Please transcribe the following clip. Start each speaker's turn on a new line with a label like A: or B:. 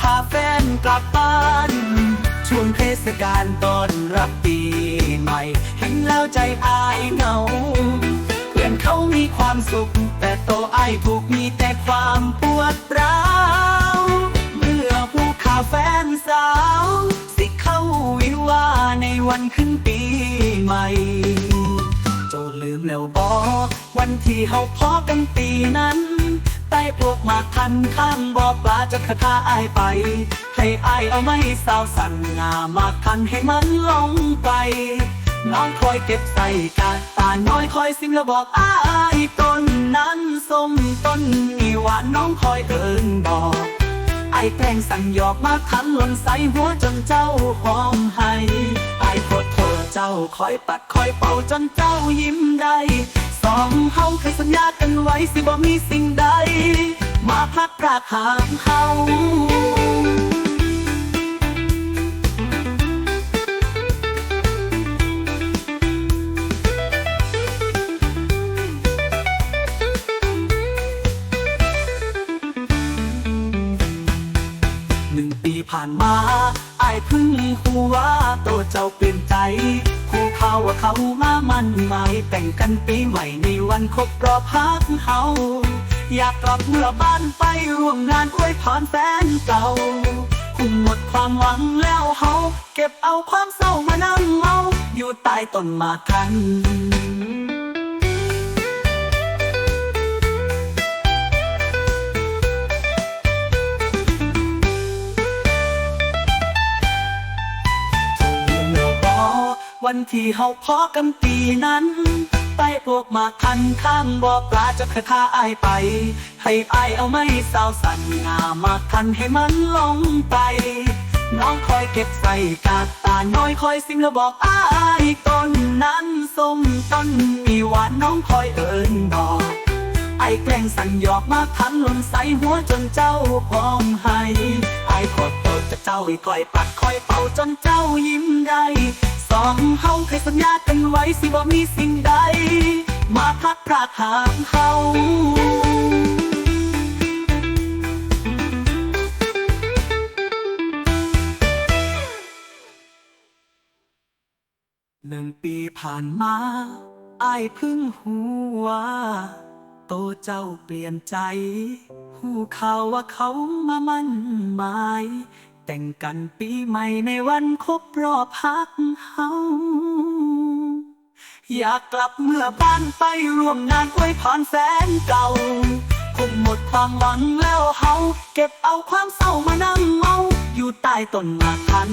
A: พาแฟนกลับบ้านชวนเทศกาลต้อนรับปีใหม่ เห็นแล้วใจอายเหงา เพื่อนเขามีความสุข แต่โตไอถูกมีแต่ความปวดร้าวเมื่อผู้ขาแฟนสาว สิเข้าวิวาในวันขึ้นปีใหม่โจลืมแล้วบอกวันที่เขาพอกันปีนั้น ใต้พวกมาทันข้างบอปลาจะคาถาอายไป ให้อายเอาไม่สาวสั่นงามาทันให้มันลงไป น้องคอยเก็บใส่กาตาน้อยคอยซิมแล้วบอกอายต้นนั้นส้มต้นนี่หวาน้องคอยเอินบอกไอแกล้งสั่งหยอกมาทันหล่นใส่หัวจนเจ้าหอมให้ไอ้โคตรโทษเจ้าคอยปัดคอยเป่าจนเจ้ายิ้มได้สอง ญากันไว้สิบ่มีสิ่งใด มาพลัดพรากห่างเฮาหนึ่งปีผ่านมาไอ้พึ่งหูว่าตัวเจ้าเปลี่ยนใจคู่เขา ว่าเขามามันหมายแต่งกันปีใหม่ในวันครบรอบพักเฮาอยากกลับเมื่อบ้านไปร่วมงานอวยพรแฟนเก่าคุมหมดความหวังแล้วเฮาเก็บเอาความเศร้ามานั่งเมาอยู่ใต้ต้นมากัน วันที่เฮาพอกันปีนั้น ไปพวกมาทันข้างบ่อปลาจะคาถาอายไป ให้อายเอาไม่สาวสั่นงามาทันให้มันลงไป น้องคอยเก็บใส่กาตาน้อยคอยซิมแล้วบอกอายต้นนั้นส้มต้นมีหวานน้องคอยเอินบอกไอ้แกล้งสั่งหยอกมาทันลนใส่หัวจนเจ้าพร้อมให้ไอ้ขอโทษจะเจ้าคอยปัดคอยเป่าจนเจ้ายิ้มได้ สองเฮาเคยสัญญากันไว้สิว่ามีสิ่งใด มาพักพรากหางเฮาหนึ่งปีผ่านมาไอ้ายพึ่งหูว่าโตเจ้าเปลี่ยนใจ หูข่าวว่าเขามามั่นหมาย แต่งกันปีใหม่ในวันครบรอบพักเฮาอยากกลับเมื่อบ้านไปร่วมงานอวยพรแฟนเก่าคงหมดความหวังแล้วเฮาเก็บเอาความเศร้ามานั่งเมาอยู่ใต้ต้นหมากทัน